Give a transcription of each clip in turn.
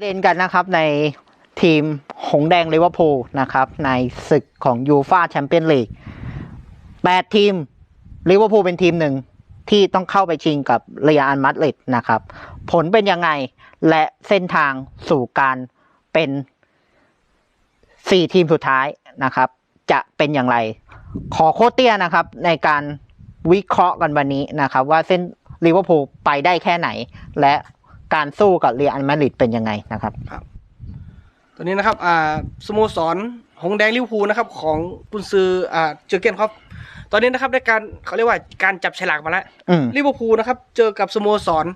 เล่นกันนะครับในทีมหงแดงลิเวอร์พูลนะครับ ในศึกของยูฟาแชมเปี้ยนลีกแปดทีมลิเวอร์พูลเป็นทีมหนึ่งที่ต้องเข้าไปชิงกับเรอัลมาดริดนะครับ ผลเป็นยังไงและเส้นทางสู่การเป็นสี่ทีมสุดท้ายนะครับ จะเป็นอย่างไร ขอโคเตี้ยนะครับ ในการวิเคราะห์กันวันนี้นะครับ ว่าเส้นลิเวอร์พูลไปได้แค่ไหนและ การสู้กับเรอัลมาดริดเป็นยังไงนะครับตอนนี้นะครับอ่าสโมสรหงส์แดงลิเวอร์พูลนะครับ ของกุนซืออ่าเจอร์เกนครับตอนนี้นะครับได้การเขาเรียกว่าการจับฉลากมาแล้วอืมลิเวอร์พูลนะครับ เจอกับสโมสร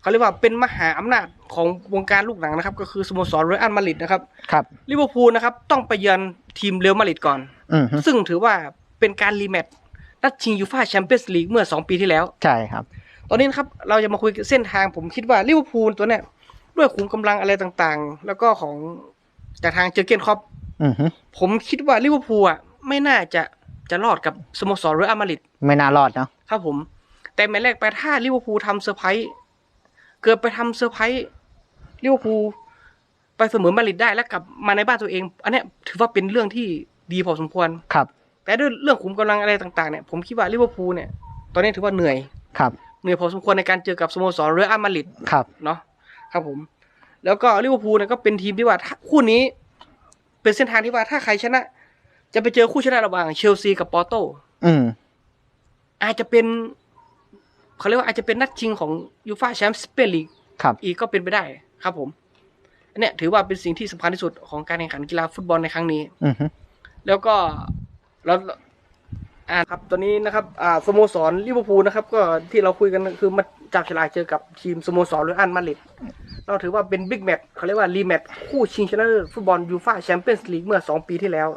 เขาเรียกว่าเป็นมหาอำนาจของวงการลูกหนังนะครับ ก็คือสโมสรเรอัลมาดริดนะครับครับลิเวอร์พูลนะครับ ต้องไปเยือนทีมเรอัลมาดริดก่อนอืมฮึซึ่งถือว่าเป็นการรีแมตช์นัดชิงยูฟ่าแชมเปี้ยนส์ลีกเมื่อ2ปีที่แล้ว ใช่ครับ ตอนนี้นะครับเราจะมาคุยเส้นทางผมคิดว่าลิเวอร์พูลตัวเนี้ยด้วยขุมกำลังอะไรต่างๆ แล้วก็ของจากทางเจอร์เกนครอปอืมฮึผมคิดว่าลิเวอร์พูลอะไม่น่าจะจะรอดกับสโมสรเรอัลมาดริดไม่น่ารอดเนาะครับผม แต่แมตช์แรกไปถ้าลิเวอร์พูลทำเซอร์ไพรส์เกิดไปทำเซอร์ไพรส์ลิเวอร์พูลไปเสมอมาดริดได้แล้วกลับมาในบ้านตัวเอง อันเนี้ยถือว่าเป็นเรื่องที่ดีพอสมควรครับ แต่ด้วยเรื่องขุมกำลังอะไรต่างๆเนี่ยผมคิดว่าลิเวอร์พูลเนี่ย ตอนนี้ถือว่าเหนื่อยครับ เหนื่อยพอสมควรในการเจอกับสโมสรเรอัลมาดริดครับเนาะครับผม แล้วก็ลิเวอร์พูลเนี่ยก็เป็นทีมที่ว่าถ้าคู่นี้ เป็นเส้นทางที่ว่าถ้าใครชนะ จะไปเจอคู่ชนะระหว่างเชลซีกับปอร์โตอืมอาจจะเป็นเขาเรียกว่าอาจจะเป็นนัดชิงของยูฟาแชมเปี้ยนลีกครับอีกก็เป็นไปได้ครับผมอันเนี้ยถือว่าเป็นสิ่งที่สำคัญที่สุดของการแข่งขันกีฬาฟุตบอลในครั้งนี้อืมฮึแล้วก็แล้ว อ่าครับตอนนี้นะครับอ่าสโมสรลิเวอร์พูลนะครับก็ที่เราคุยกันคือมาจับฉลากเจอกับทีมสโมสรเรอัลมาดริดเราถือว่าเป็นบิ๊กแมตช์เขาเรียกว่ารีแมตช์คู่ชิงชนะเลิศฟุตบอลยูฟาแชมเปี้ยนส์ลีกเมื่อสองปีที่แล้ว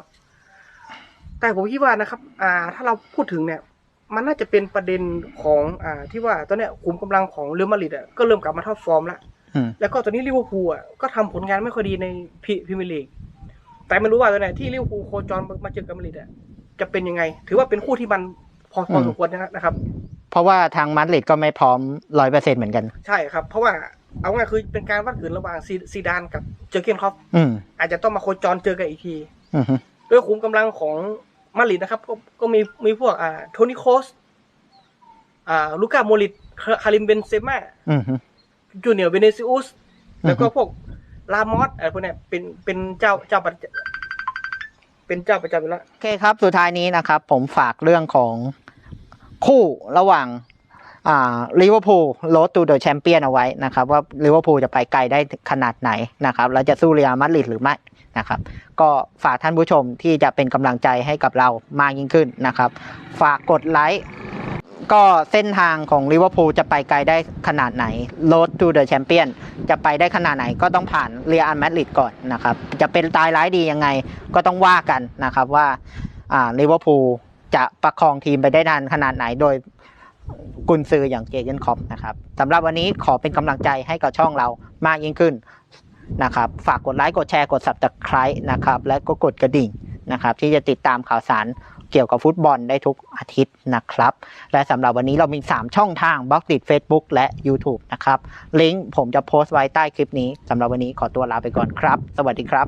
แต่ผมคิดว่านะครับอ่าถ้าเราพูดถึงเนี่ย มันน่าจะเป็นประเด็นของอ่าที่ว่าตอนเนี้ยขุมกำลังของเรอัลมาดริดอะก็เริ่มกลับมาท็อปฟอร์มแล้วอืมแล้วก็ตอนนี้ลิเวอร์พูลอะก็ทำผลงานไม่ค่อยดีในพรีเมียร์ลีกแต่ไม่รู้ว่าตอนไหนที่ลิเวอร์พูลโคจรมาเจอกับมาดริดอะ จะเป็นยังไง ถือว่าเป็นคู่ที่มันพอพอสมควรนะครับ เพราะว่าทางมาดริดก็ไม่พร้อมร้อยเปอร์เซ็นเหมือนกัน ใช่ครับ เพราะว่าเอาง่ายคือเป็นการวัดขืนระหว่างซีซีดานกับเจอร์เกนครอปอืมอาจจะต้องมาโคจรเจอกันอีกทีอืมฮึด้วยขุมกำลังของมาดริดนะครับก็ก็มีมีพวกอ่าโทนี่โคสอ่าลูก้าโมริตคาริมเบนเซม่าอืมฮึจูเนียร์เวเนซิอุสอือฮึแล้วก็พวกลามอสอะไรพวกเนี้ยเป็นเป็นเจ้าเจ้าประจ เป็นเจ้าประจำอยู่แล้ว โอเคครับ สุดท้ายนี้นะครับ ผมฝากเรื่องของคู่ระหว่างอ่าลิเวอร์พูลโรดตูเดอะแชมเปี้ยนเอาไว้นะครับ ว่าลิเวอร์พูลจะไปไกลได้ขนาดไหนนะครับแล้วจะสู้เรอัลมาดริดหรือไม่นะครับ ก็ฝากท่านผู้ชมที่จะเป็นกำลังใจให้กับเรามากยิ่งขึ้นนะครับ ฝากกดไลค์ ก็เส้นทางของลิเวอร์พูลจะไปไกลได้ขนาดไหนโรดตูเดอะแชมเปียนจะไปได้ขนาดไหนก็ต้องผ่านเรอัลมาดริดก่อนนะครับ จะเป็นตายร้ายดียังไงก็ต้องว่ากันนะครับว่าลิเวอร์พูลจะประคองทีมไปได้นานขนาดไหนโดยกุนซืออย่างเจเกนคอปนะครับสำหรับวันนี้ขอเป็นกำลังใจให้กับช่องเรามากยิ่งขึ้นนะครับ ฝากกดไลค์กดแชร์กด subscribe นะครับ และก็กดกระดิ่งนะครับ ที่จะติดตามข่าวสาร เกี่ยวกับฟุตบอลได้ทุกอาทิตย์นะครับ และสำหรับวันนี้เรามี 3 ช่องทางบล็อกดิ Facebook และ YouTube นะครับ ลิงก์ผมจะโพสต์ไว้ใต้คลิปนี้สำหรับวันนี้ขอตัวลาไปก่อนครับ สวัสดีครับ